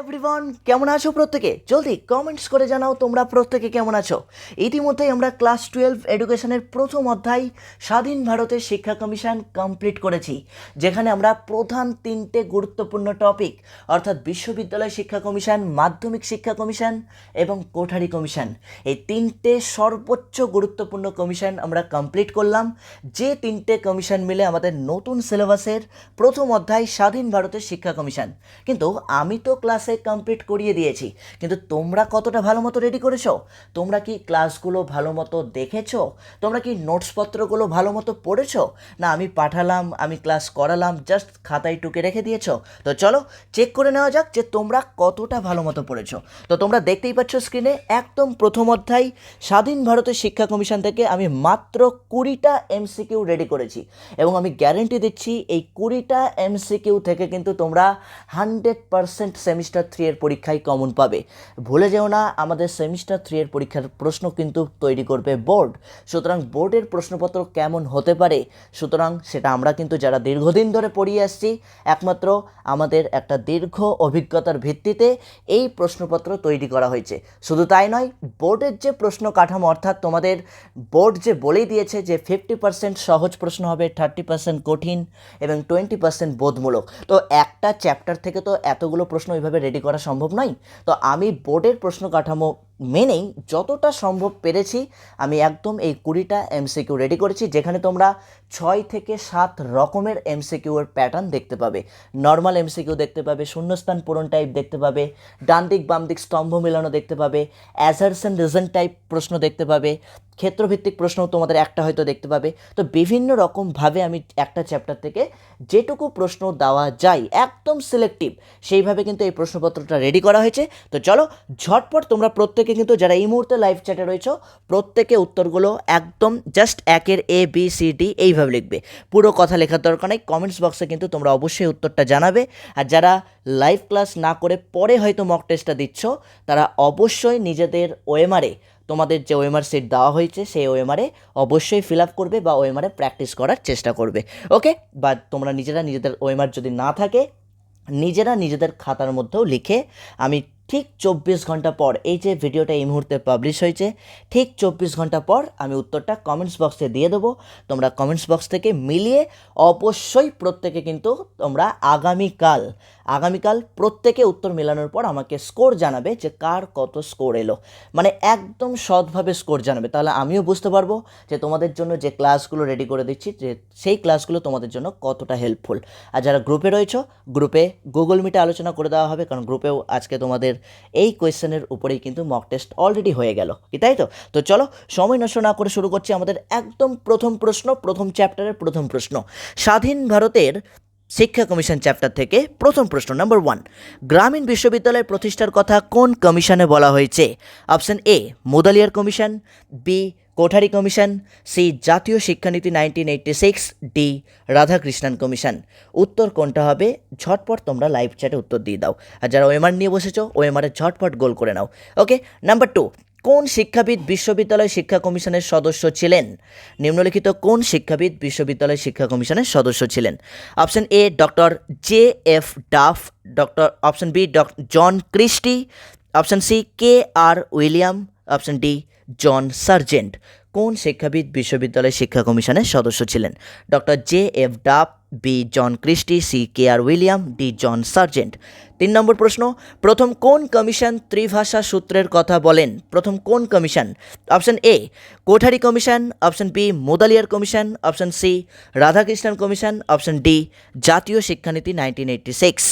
Everyone কেমন আছো প্রত্যেকে? জলদি কমেন্টস করে জানাও তোমরা প্রত্যেকে কেমন আছো? ইতিমধ্যেই আমরা ক্লাস টুয়েলভ এডুকেশনের প্রথম অধ্যায়, স্বাধীন ভারতের শিক্ষা কমিশন কমপ্লিট করেছি, যেখানে আমরা প্রধান তিনটে গুরুত্বপূর্ণ টপিক অর্থাৎ বিশ্ববিদ্যালয় শিক্ষা কমিশন মাধ্যমিক শিক্ষা কমিশন এবং কোঠারি কমিশন এই তিনটে সর্বোচ্চ গুরুত্বপূর্ণ কমিশন আমরা কমপ্লিট করলাম। যে তিনটে কমিশন মিলে আমাদের নতুন সিলেবাসের প্রথম অধ্যায়, স্বাধীন ভারতের শিক্ষা কমিশন কিন্তু আমি তো ক্লাসে কমপ্লিট করিয়ে দিয়েছি। কিন্তু তোমরা কতটা ভালো মতো রেডি করেছ? তোমরা কি ক্লাসগুলো ভালো মতো দেখেছ? তোমরা কি নোটসপত্রগুলো ভালো মতো পড়েছো? না, আমি পাঠালাম, আমি ক্লাস করালাম জাস্ট খাতায় টুকে রেখে দিয়েছ। তো চলো চেক করে নেওয়া যাক যে তোমরা কতটা ভালো মতো পড়েছো। তো তোমরা দেখতেই পাচ্ছ স্ক্রিনে একদম প্রথম অধ্যায়, স্বাধীন ভারতের শিক্ষা কমিশন থেকে আমি মাত্র কুড়িটা এমসিকিউ রেডি করেছি। এবং আমি গ্যারেন্টি দিচ্ছি, এই কুড়িটা এমসিকিউ থেকে কিন্তু তোমরা হান্ড্রেড পারসেন্ট সেমিস্টার থ্রি এর পরীক্ষায় কমন পাবে। ভুলে যেও না, আমাদের সেমিস্টার থ্রি এর পরীক্ষার প্রশ্ন কিন্তু তৈরি করবে বোর্ড। সুতরাং বোর্ডের প্রশ্নপত্র কেমন হতে পারে? সুতরাং সেটা আমরা কিন্তু যারা দীর্ঘদিন ধরে পড়িয়ে আসছি, একমাত্র আমাদের একটা দীর্ঘ অভিজ্ঞতার ভিত্তিতে এই প্রশ্নপত্র তৈরি করা হয়েছে। শুধু তাই নয়, বোর্ডের যে প্রশ্ন কাঠামো, অর্থাৎ তোমাদের বোর্ড যে বলেই দিয়েছে যে ফিফটি পার্সেন্ট সহজ প্রশ্ন হবে থার্টি পার্সেন্ট কঠিন এবং টোয়েন্টি পার্সেন্ট বোধমূলক। তো একটা চ্যাপ্টার থেকে তো এতগুলো প্রশ্ন ওইভাবে রেডি করা সম্ভব নয়। তো আমি বোর্ডের প্রশ্ন কাঠামো মেনেই যতটা সম্ভব পেরেছি, আমি একদম এই কুড়িটা এমসিকিউ রেডি করেছি, যেখানে তোমরা ছয় থেকে সাত রকমের এমসিকিউ এর প্যাটার্ন দেখতে পাবে। নর্মাল এমসিকিউ দেখতে পাবে, শূন্যস্থান পূরণ টাইপ দেখতে পাবে ডান দিক বাম দিক স্তম্ভ মেলানো দেখতে পাবে অ্যাজারসন রিজন টাইপ প্রশ্ন দেখতে পাবে, ক্ষেত্রভিত্তিক প্রশ্ন তোমাদের একটা হয়তো দেখতে পাবে। তো বিভিন্ন রকমভাবে আমি একটা চ্যাপ্টার থেকে যেটুকু প্রশ্ন দেওয়া যায়, একদম সিলেক্টিভ সেইভাবে কিন্তু এই প্রশ্নপত্রটা রেডি করা হয়েছে। তো চলো, ঝটপট তোমরা প্রত্যেকে কিন্তু যারা এই মুহূর্তে লাইভ চ্যাটে রয়েছে, প্রত্যেকে উত্তরগুলো একদম জাস্ট একের এ বি সি ডি এইভাবে লিখবে। পুরো কথা লেখার দরকার নেই কমেন্টস বক্সে কিন্তু তোমরা অবশ্যই উত্তরটা জানাবে। আর যারা লাইভ ক্লাস না করে পরে হয়তো মক টেস্টটা দিচ্ছ, তারা অবশ্যই নিজেদের ওএমআরে তোমাদের যে ওএমআর সিট দেওয়া হয়েছে, সেই ওএমআরে অবশ্যই ফিল আপ করবে বা ওএমআরে প্র্যাকটিস করার চেষ্টা করবে। ওকে বা তোমরা নিজেরা নিজেদের ওএমআর যদি না থাকে, নিজেরা নিজেদের খাতার মধ্যেও লিখে আমি ঠিক চব্বিশ ঘণ্টা পর এই যে ভিডিওটা এই মুহূর্তে পাবলিশ হয়েছে, ঠিক চব্বিশ ঘণ্টা পর আমি উত্তরটা কমেন্টস বক্সে দিয়ে দেবো। তোমরা কমেন্টস বক্স থেকে মিলিয়ে অবশ্যই প্রত্যেকে কিন্তু তোমরা আগামীকাল আগামীকাল প্রত্যেকে উত্তর মেলানোর পর আমাকে স্কোর জানাবে যে কার কত স্কোর এলো। মানে একদম সৎভাবে স্কোর জানাবে। তাহলে আমিও বুঝতে পারব যে তোমাদের জন্য যে ক্লাসগুলো রেডি করে দিচ্ছি, যে সেই ক্লাসগুলো তোমাদের জন্য কতটা হেল্পফুল আর যারা গ্রুপে রয়েছো গ্রুপে গুগল মিটে আলোচনা করে দেওয়া হবে, কারণ গ্রুপেও আজকে তোমাদের এই কোয়েশ্চেনের উপরেই কিন্তু মক টেস্ট অলরেডি হয়ে গেল, কি তাই তো? তো চলো, সময় নষ্ট না করে শুরু করছি আমাদের একদম প্রথম প্রশ্ন, প্রথম চ্যাপ্টারের প্রথম প্রশ্ন। স্বাধীন ভারতের শিক্ষা কমিশন চ্যাপ্টার থেকে প্রথম প্রশ্ন নাম্বার ওয়ান গ্রামীণ বিশ্ববিদ্যালয় প্রতিষ্ঠার কথা কোন কমিশনে বলা হয়েছে? Option A Mudaliar commission B Kothari commission, C জাতীয় শিক্ষানীতি nineteen eighty six, D Radhakrishnan commission. উত্তর কোনটা হবে? ঝটপট তোমরা লাইভ চ্যাটে উত্তর দিয়ে দাও। আর যারা ওএমআর নিয়ে বসেছো ওএমআরের ঝটপট গোল করে নাও। ওকে? নাম্বার টু, কোন শিক্ষাবিদ বিশ্ববিদ্যালয় শিক্ষা কমিশনের সদস্য ছিলেন? নিম্নলিখিত কোন শিক্ষাবিদ বিশ্ববিদ্যালয় শিক্ষা কমিশনের সদস্য ছিলেন? Option A, doctor J F Duff, doctor, option B, doctor John Christie, option C, K R William, option D John Sargent, কোন শিক্ষাবিদ বিশ্ববিদ্যালয় শিক্ষা কমিশনের সদস্য ছিলেন? Doctor J F Duff B John Christie, C K R William, D John Sargent. তিন নম্বর প্রশ্ন, প্রথম কোন কমিশন ত্রিভাষা সূত্রের কথা বলেন? প্রথম কোন commission? Option A, Kothari commission, option B, Mudaliar commission, option C, Radhakrishnan commission, option D, জাতীয় শিক্ষানীতি নাইনটিন সিক্স।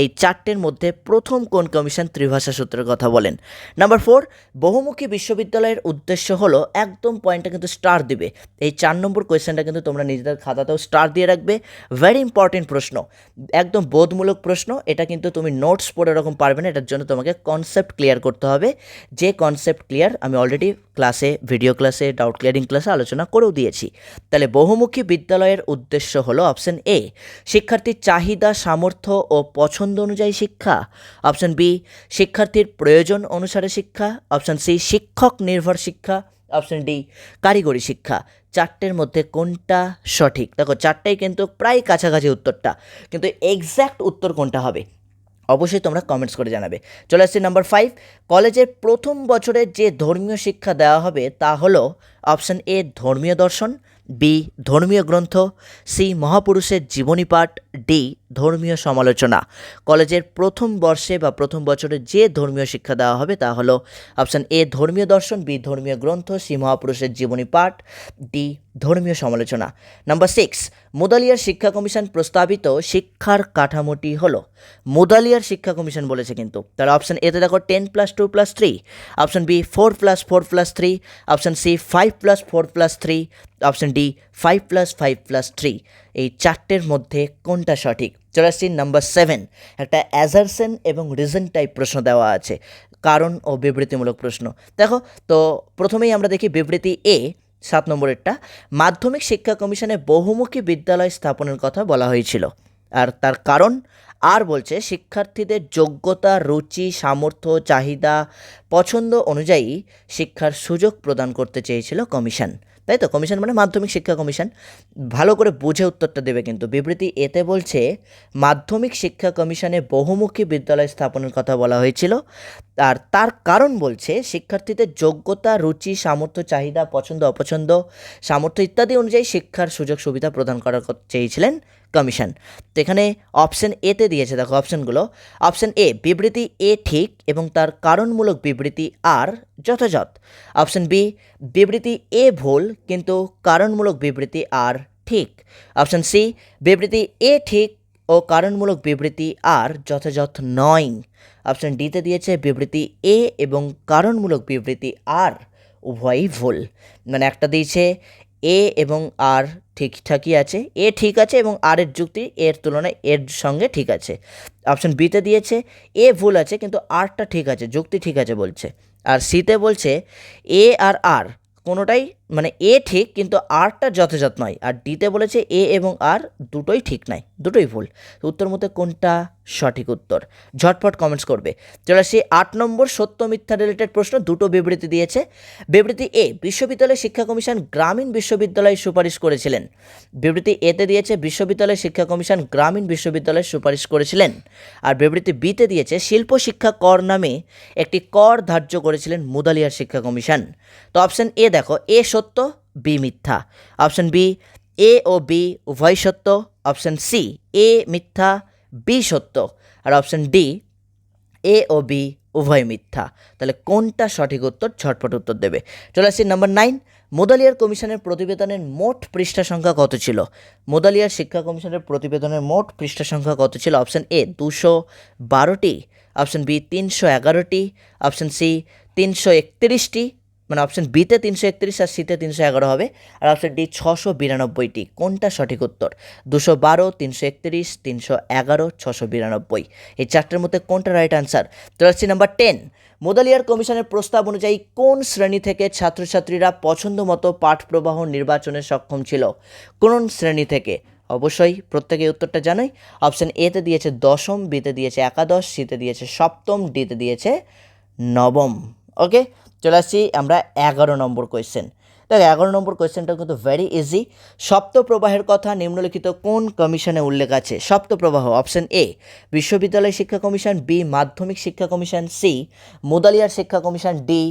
এই চারটের মধ্যে প্রথম কোন কমিশন ত্রিভাষা সূত্রের কথা বলেন? নাম্বার ফোর, বহুমুখী বিশ্ববিদ্যালয়ের উদ্দেশ্য হলো একদম পয়েন্টটা কিন্তু স্টার দিবে। এই চার নম্বর কোয়েশ্চেনটা কিন্তু তোমরা নিজেদের খাতাতেও স্টার দিয়ে রাখবে। ভেরি ইম্পর্টেন্ট প্রশ্ন। একদম বোধমূলক প্রশ্ন, এটা কিন্তু তুমি নোটস পড়ে এরকম পারবে না, এটার জন্য তোমাকে কনসেপ্ট ক্লিয়ার করতে হবে। যে কনসেপ্ট ক্লিয়ার আমি অলরেডি ক্লাসে ভিডিও ক্লাসে ডাউট ক্লিয়ারিং ক্লাসে আলোচনা করেও দিয়েছি। তাহলে বহুমুখী বিদ্যালয়ের উদ্দেশ্য হলো অপশন এ শিক্ষার্থীর চাহিদা, সামর্থ্য ও পছন্দ অনুযায়ী শিক্ষা। অপশন বি শিক্ষার্থীর প্রয়োজন অনুসারে শিক্ষা। অপশন সি শিক্ষক নির্ভর শিক্ষা। অপশন ডি কারিগরি শিক্ষা। চারটের মধ্যে কোনটা সঠিক? দেখো, চারটাই কিন্তু প্রায় কাছাকাছি উত্তরটা, কিন্তু এক্স্যাক্ট উত্তর কোনটা হবে? অবশ্যই তোমরা কমেন্টস করে জানাবে। চলে আসছি নাম্বার ফাইভ কলেজের প্রথম বছরে যে ধর্মীয় শিক্ষা দেওয়া হবে তা হলো অপশান এ ধর্মীয় দর্শন বি ধর্মীয় গ্রন্থ সি মহাপুরুষের জীবনী পাঠ ডি ধর্মীয় সমালোচনা। কলেজের প্রথম বর্ষে বা প্রথম বছরে যে ধর্মীয় শিক্ষা দেওয়া হবে তা হলো অপশান এ ধর্মীয় দর্শন বি ধর্মীয় গ্রন্থ সি মহাপুরুষের জীবনী পাঠ ডি ধর্মীয় সমালোচনা। নাম্বার সিক্স মুদালিয়ার শিক্ষা কমিশন প্রস্তাবিত শিক্ষার কাঠামোটি হলো। মুদালিয়ার শিক্ষা কমিশন বলেছে কিন্তু। তাহলে অপশন এতে দেখো ten plus two plus three option B four plus four plus three option C five plus four plus three option D five plus five plus three এই চারটের মধ্যে কোনটা সঠিক? চলে আসছি নাম্বার সেভেন একটা অ্যাজারসেন এবং রিজন টাইপ প্রশ্ন দেওয়া আছে। কারণ ও বিবৃতিমূলক প্রশ্ন। দেখো, তো প্রথমেই আমরা দেখি বিবৃতি এ সাত নম্বরেরটা, মাধ্যমিক শিক্ষা কমিশনে বহুমুখী বিদ্যালয় স্থাপনের কথা বলা হয়েছিল। আর তার কারণ, আর বলছে, শিক্ষার্থীদের যোগ্যতা, রুচি, সামর্থ্য, চাহিদা, পছন্দ অনুযায়ী শিক্ষার সুযোগ প্রদান করতে চেয়েছিল কমিশন। তাই তো? কমিশন মানে মাধ্যমিক শিক্ষা কমিশন। ভালো করে বুঝে উত্তরটা দেবে কিন্তু। বিবৃতি এতে বলছে, মাধ্যমিক শিক্ষা কমিশনে বহুমুখী বিদ্যালয় স্থাপনের কথা বলা হয়েছিল। আর তার কারণ বলছে শিক্ষার্থীদের যোগ্যতা, রুচি, সামর্থ্য, চাহিদা, পছন্দ, অপছন্দ, সামর্থ্য ইত্যাদি অনুযায়ী শিক্ষার সুযোগ সুবিধা প্রদান করার চেয়েছিলেন কমিশন। তো এখানে অপশন এতে দিয়েছে, দেখো অপশনগুলো অপশন এ বিবৃতি এ ঠিক এবং তার কারণমূলক বিবৃতি আর যথাযথ। অপশন বি বিবৃতি এ ভুল কিন্তু কারণমূলক বিবৃতি আর ঠিক। অপশন সি বিবৃতি এ ঠিক ও কারণমূলক বিবৃতি আর যথাযথ নয়। অপশন ডিতে দিয়েছে বিবৃতি এ এবং কারণমূলক বিবৃতি আর উভয়ই ভুল। মানে একটা দিয়েছে এ এবং আর ঠিকঠাকই আছে। এ ঠিক আছে এবং আর এর যুক্তি এর তুলনায় এর সঙ্গে ঠিক আছে। অপশন বিতে দিয়েছে এ ভুল আছে কিন্তু আরটা ঠিক আছে, যুক্তি ঠিক আছে বলছে। আর সিতে বলছে এ আর আর কোনোটাই মানে এ ঠিক কিন্তু আরটা যথাযথ নয়। আর ডিতে বলেছে এ এবং আর দুটোই ঠিক নয়। দুটোই ভুল। উত্তর মধ্যে কোনটা সঠিক উত্তর? ঝটপট কমেন্টস করবে। চলে আসি আট নম্বর সত্য মিথ্যা রিলেটেড প্রশ্ন, দুটো বিবৃতি দিয়েছে। বিবৃতি এ, বিশ্ববিদ্যালয় শিক্ষা কমিশন গ্রামীণ বিশ্ববিদ্যালয় সুপারিশ করেছিলেন। বিবৃতি এতে দিয়েছে, বিশ্ববিদ্যালয় শিক্ষা কমিশন গ্রামীণ বিশ্ববিদ্যালয় সুপারিশ করেছিলেন। আর বিবৃতি বিতে দিয়েছে, শিল্প শিক্ষা কর নামে একটি কর ধার্য করেছিলেন মুদালিয়ার শিক্ষা কমিশন। তো অপশন এ দেখো, এ সত্য, বি মিথ্যা। অপশন বি, এ ও বি উভয় সত্য। অপশন সি, এ মিথ্যা, বি সত্য। আর অপশন ডি, এ ও বি উভয় মিথ্যা। তাহলে কোনটা সঠিক উত্তর ঝটপট উত্তর দেবে। চলে আসছি নাম্বার নাইন, মোদালিয়ার কমিশনের প্রতিবেদনের মোট পৃষ্ঠা সংখ্যা কত ছিল? মোদালিয়ার শিক্ষা কমিশনের প্রতিবেদনের মোট পৃষ্ঠা সংখ্যা কত ছিল? অপশন এ, দুশো বারোটি। অপশন বি, তিনশো এগারোটি। অপশন সি, তিনশো একত্রিশটি। মানে অপশন বিতে তিনশো একত্রিশ আর সিতে তিনশো এগারো হবে। আর অপশন ডি ছশো বিরানব্বইটি। কোনটা সঠিক উত্তর? দুশো বারো, তিনশো একত্রিশ, তিনশো এগারো, ছশো বিরানব্বই। এই চারটের মধ্যে কোনটা রাইট আনসার তো আসছি নাম্বার টেন মোদালিয়ার কমিশনের প্রস্তাব অনুযায়ী কোন শ্রেণি থেকে ছাত্রছাত্রীরা পছন্দ মতো পাঠ প্রবাহ নির্বাচনে সক্ষম ছিল? কোন শ্রেণি থেকে? অবশ্যই প্রত্যেকে উত্তরটা জানাই। অপশন এতে দিয়েছে দশম বিতে দিয়েছে একাদশ সিতে দিয়েছে সপ্তম ডিতে দিয়েছে নবম। ওকে চলে আসছি আমরা এগারো নম্বর কোয়েশ্চেন দেখো, এগারো নম্বর কোয়েশ্চেনটা কিন্তু ভেরি ইজি সপ্ত প্রবাহের কথা নিম্নলিখিত কোন কমিশনে উল্লেখ আছে? সপ্ত প্রবাহ অপশন এ বিশ্ববিদ্যালয় শিক্ষা কমিশন বি মাধ্যমিক শিক্ষা কমিশন সি মুদালিয়ার শিক্ষা কমিশন ডি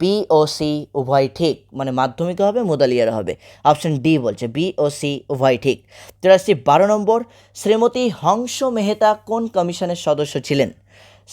বি ও সি উভয় ঠিক। মানে মাধ্যমিক হবে, মুদালিয়ার হবে। অপশন ডি বলছে বি ও সি উভয় ঠিক। চলে আসছি বারো নম্বর, শ্রীমতী হংস মেহতা কোন কমিশনের সদস্য ছিলেন?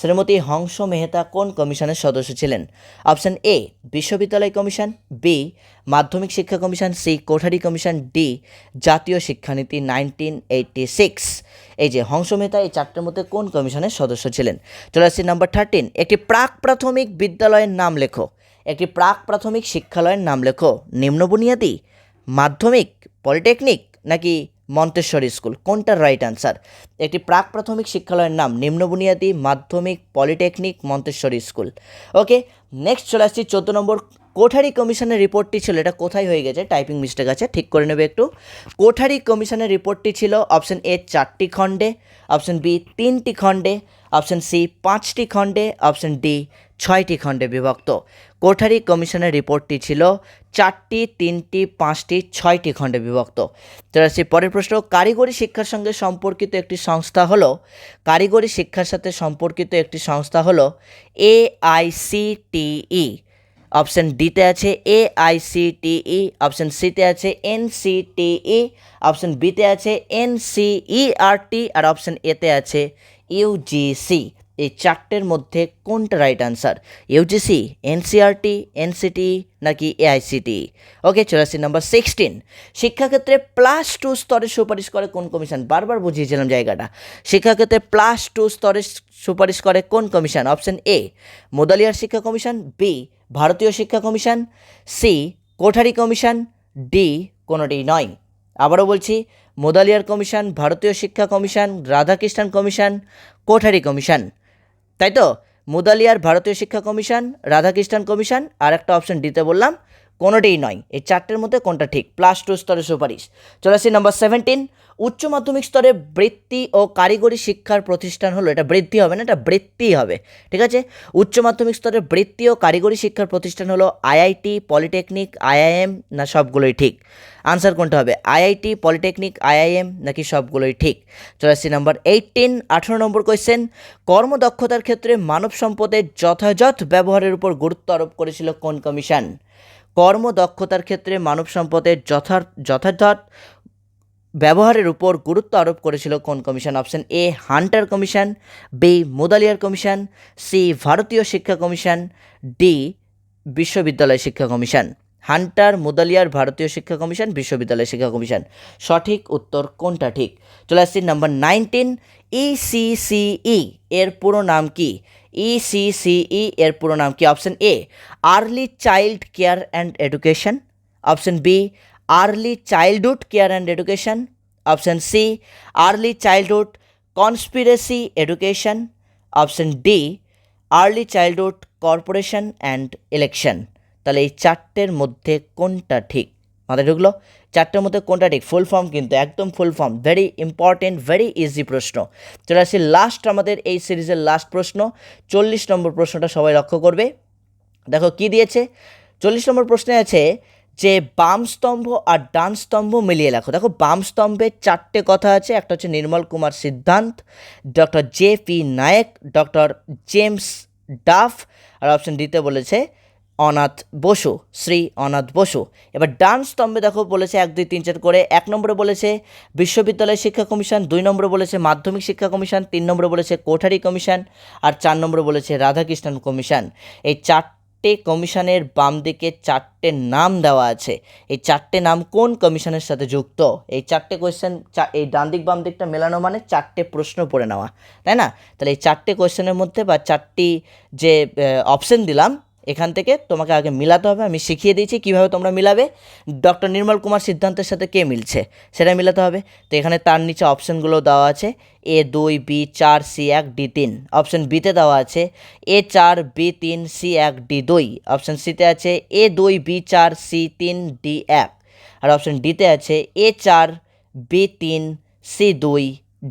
শ্রীমতী হংস মেহতা কোন কমিশনের সদস্য ছিলেন? অপশন এ, বিশ্ববিদ্যালয় কমিশন, বি, মাধ্যমিক শিক্ষা commission, C, Kothari commission, D, জাতীয় শিক্ষানীতি নাইনটিন এইটটি সিক্স। এই যে হংস মেহতা, এই চারটের মধ্যে কোন কমিশনের সদস্য ছিলেন? চলে আসছি নাম্বার থার্টিন। একটি প্রাক প্রাথমিক বিদ্যালয়ের নাম লেখো। একটি প্রাক প্রাথমিক শিক্ষালয়ের নাম লেখো। নিম্ন বুনিয়াদী? মাধ্যমিক? পলিটেকনিক? নাকি মন্তেশ্বরী স্কুল। কোনটার রাইট আনসার একটি প্রাক প্রাথমিক শিক্ষালয়ের নাম নিম্ন বুনিয়াদী মাধ্যমিক polytechnic Montessori school. Okay next চলে আসছি চোদ্দ নম্বর। কোঠারি কমিশনের রিপোর্টটি ছিল, এটা কোথায় হয়ে গেছে? টাইপিং মিস্টেক আছে, ঠিক করে নেবে একটু। কোঠারি কমিশনের রিপোর্টটি ছিল অপশন এ চারটি খণ্ডে অপশন বি তিনটি খণ্ডে অপশন সি পাঁচটি খণ্ডে অপশন ডি ছয়টি খণ্ডে বিভক্ত। কোঠারি কমিশনের রিপোর্টটি ছিল চারটি, তিনটি, পাঁচটি, ছয়টি খণ্ডে বিভক্ত। আসছি পরের প্রশ্ন, কারিগরি শিক্ষার সঙ্গে সম্পর্কিত একটি সংস্থা হলো, কারিগরি শিক্ষার সাথে সম্পর্কিত একটি সংস্থা হলো এ আইসিটিই অপশন ডিতে আছে এ আইসিটিই অপশন সিতে আছে এনসিটিই, অপশন বিতে আছে এন এনসিইআরটি, আর অপশন এতে আছে ইউজিসি। এই চারটের মধ্যে কোনটা right answer UGC NCRT NCT নাকি এআইসিটি ওকে চলে আসছি নাম্বার সিক্সটিন শিক্ষাক্ষেত্রে প্লাস টু স্তরে সুপারিশ করে কোন কমিশন বারবার বুঝিয়েছিলাম জায়গাটা। শিক্ষাক্ষেত্রে প্লাস টু স্তরে সুপারিশ করে কোন কমিশন অপশন এ মোদালিয়ার শিক্ষা কমিশন বি ভারতীয় শিক্ষা commission C Kothari commission D কোনোটি নয়। আবারও বলছি, মোদালিয়ার কমিশন ভারতীয় শিক্ষা commission Radhakrishnan commission Kothari commission তাই তো? মুদালিয়ার ভারতীয় শিক্ষা কমিশন রাধাকৃষ্ণন কমিশন আর একটা অপশন দিতে বললাম। কোনোটিই নয়। এই চারটের মধ্যে কোনটা ঠিক? প্লাস টু স্তরে সুপারিশ। চলে আসছি নাম্বার সেভেন্টিন উচ্চ মাধ্যমিক স্তরে বৃত্তি ও কারিগরি শিক্ষার প্রতিষ্ঠান হলো, এটা বৃদ্ধি হবে না, এটা বৃত্তি হবে। ঠিক আছে? উচ্চ মাধ্যমিক স্তরে বৃত্তি ও কারিগরি শিক্ষার প্রতিষ্ঠান হলো আইআইটি পলিটেকনিক আইআইএম না সবগুলোই ঠিক? আনসার কোনটা হবে? আইআইটি পলিটেকনিক আইআইএম নাকি সবগুলোই ঠিক? চলে নাম্বার এইটিন আঠেরো নম্বর কোয়েশ্চেন কর্মদক্ষতার ক্ষেত্রে মানব সম্পদের যথাযথ ব্যবহারের উপর গুরুত্ব আরোপ করেছিল কোন কমিশন? কর্মদক্ষতার ক্ষেত্রে মানব সম্পদের যথার, যথাযথ ব্যবহারের উপর গুরুত্ব আরোপ করেছিল কোন commission? Option A, Hunter commission B Mudaliar commission C ভারতীয় শিক্ষা কমিশন ডি বিশ্ববিদ্যালয় শিক্ষা কমিশন। হান্টার মুদালিয়ার ভারতীয় শিক্ষা কমিশন বিশ্ববিদ্যালয় শিক্ষা কমিশন। সঠিক উত্তর কোনটা ঠিক? চলে আসছি নাম্বার নাইনটিন ইসিসিই এর পুরো নাম কি? ইসিসিই এর পুরো নাম কি? Option A early child care and education option B early childhood care and education option C early childhood conspiracy education option D early childhood corporation and election তাহলে এই চারটের মধ্যে কোনটা ঠিক? মাথায় ঢুকলো? চারটের মধ্যে কোনটা ঠিক? ফুল ফর্ম কিন্তু, একদম full form very important very easy প্রশ্ন। চলে আসি লাস্ট আমাদের এই সিরিজের লাস্ট প্রশ্ন। চল্লিশ নম্বর প্রশ্নটা সবাই লক্ষ্য করবে। দেখো কি দিয়েছে? চল্লিশ নম্বর প্রশ্নে আছে যে বাম স্তম্ভ আর ডান স্তম্ভ মিলিয়ে লেখো। দেখো বাম স্তম্ভে চারটে কথা আছে, একটা হচ্ছে Nirmal Kumar Siddhanta, doctor J P Nayak, doctor James Duff, আর অপশন ডিতে বলেছে অনাথ বসু, শ্রী অনাথ বসু। এবার ডান স্তম্ভে দেখো বলেছে এক, দুই, তিন, চার করে। এক নম্বরে বলেছে বিশ্ববিদ্যালয় শিক্ষা কমিশন, দুই নম্বরে বলেছে মাধ্যমিক শিক্ষা কমিশন, তিন নম্বরে বলেছে কোঠারি কমিশন, আর চার নম্বরে বলেছে রাধাকৃষ্ণন কমিশন। এই চারটে কমিশনের বাম দিকে চারটে নাম দেওয়া আছে। এই চারটে নাম কোন কমিশনের সাথে যুক্ত? এই চারটে কোয়েশ্চেন এই ডান দিক, বাম দিকটা মেলানো মানে চারটে প্রশ্ন পড়ে নেওয়া, তাই না? তাহলে এই চারটে কোয়েশ্চেনের মধ্যে বা চারটি যে অপশন দিলাম এখান থেকে তোমাকে আগে মিলাতে হবে। আমি শিখিয়ে দিয়েছি কীভাবে তোমরা মিলাবে। ডক্টর নির্মল কুমার সিদ্ধান্তের সাথে কে মিলছে? সেটা মিলাতে হবে। তো এখানে তার নিচে অপশানগুলো দেওয়া আছে। এ দুই, বি চার, সি এক, ডি তিন। অপশান বিতে দেওয়া আছে। এ চার, বি তিন, সি এক, ডি দুই। অপশান সিতে আছে এ দুই, বি চার, সি তিন, ডি এক। আর অপশান ডিতে আছে এ চার, বি তিন, সি দুই,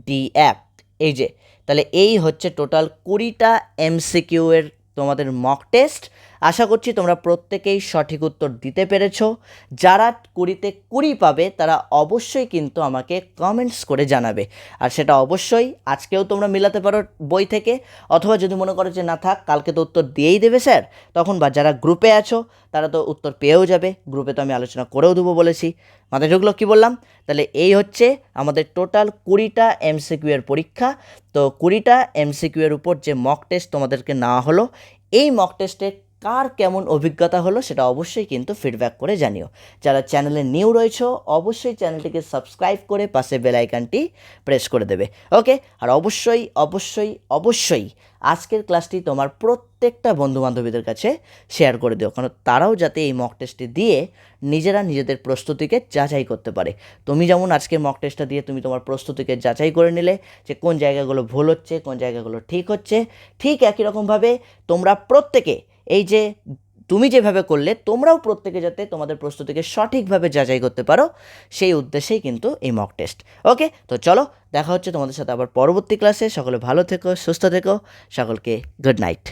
ডি এক। এই যে, তাহলে এই হচ্ছে টোটাল কুড়িটা এমসিকিউ এর তোমাদের মক টেস্ট। আশা করছি তোমরা প্রত্যেকেই সঠিক উত্তর দিতে পেরেছ। যারা কুড়িতে কুড়ি পাবে, তারা অবশ্যই কিন্তু আমাকে কমেন্টস করে জানাবে। আর সেটা অবশ্যই আজকেও তোমরা মিলাতে পারো বই থেকে। অথবা যদি মনে করো যে না থাক, কালকে তো উত্তর দিয়েই দেবে স্যার, তখন বা যারা গ্রুপে আছো, তারা তো উত্তর পেয়েও যাবে। গ্রুপে তো আমি আলোচনা করেও দেবো বলেছি। মাথায় ঢুকলো কী বললাম? তাহলে এই হচ্ছে আমাদের টোটাল কুড়িটা এমসিকিউ এর পরীক্ষা। তো কুড়িটা এমসিকিউ এর উপর যে মক টেস্ট তোমাদেরকে নেওয়া হলো, এই মক টেস্টে কার কেমন অভিজ্ঞতা হলো সেটা অবশ্যই কিন্তু ফিডব্যাক করে জানিও। যারা চ্যানেলে নিউ রয়েছে, অবশ্যই চ্যানেলটিকে সাবস্ক্রাইব করে পাশে বেল আইকনটি প্রেস করে দেবে। ওকে আর অবশ্যই অবশ্যই অবশ্যই আজকের ক্লাসটি তোমার প্রত্যেকটা বন্ধুবান্ধবীদের কাছে শেয়ার করে দিও। কারণ তারাও যাতে এই মক টেস্টটি দিয়ে নিজেরা নিজেদের প্রস্তুতিকে যাচাই করতে পারে। তুমি যেমন আজকের মক টেস্টটা দিয়ে তুমি তোমার প্রস্তুতিকে যাচাই করে নিলে যে কোন জায়গাগুলো ভুল হচ্ছে, কোন জায়গাগুলো ঠিক হচ্ছে, ঠিক একই রকমভাবে তোমরা প্রত্যেকে এই যে তুমি যেভাবে করলে, তোমরাও প্রত্যেকে যাতে তোমাদের প্রস্তুতিকে সঠিকভাবে যাচাই করতে পারো, সেই উদ্দেশ্যেই কিন্তু এই মক টেস্ট ওকে তো চলো, দেখা হচ্ছে তোমাদের সাথে আবার পরবর্তী ক্লাসে সকলে ভালো থেকো, সুস্থ থেকো। সকলকে গুড নাইট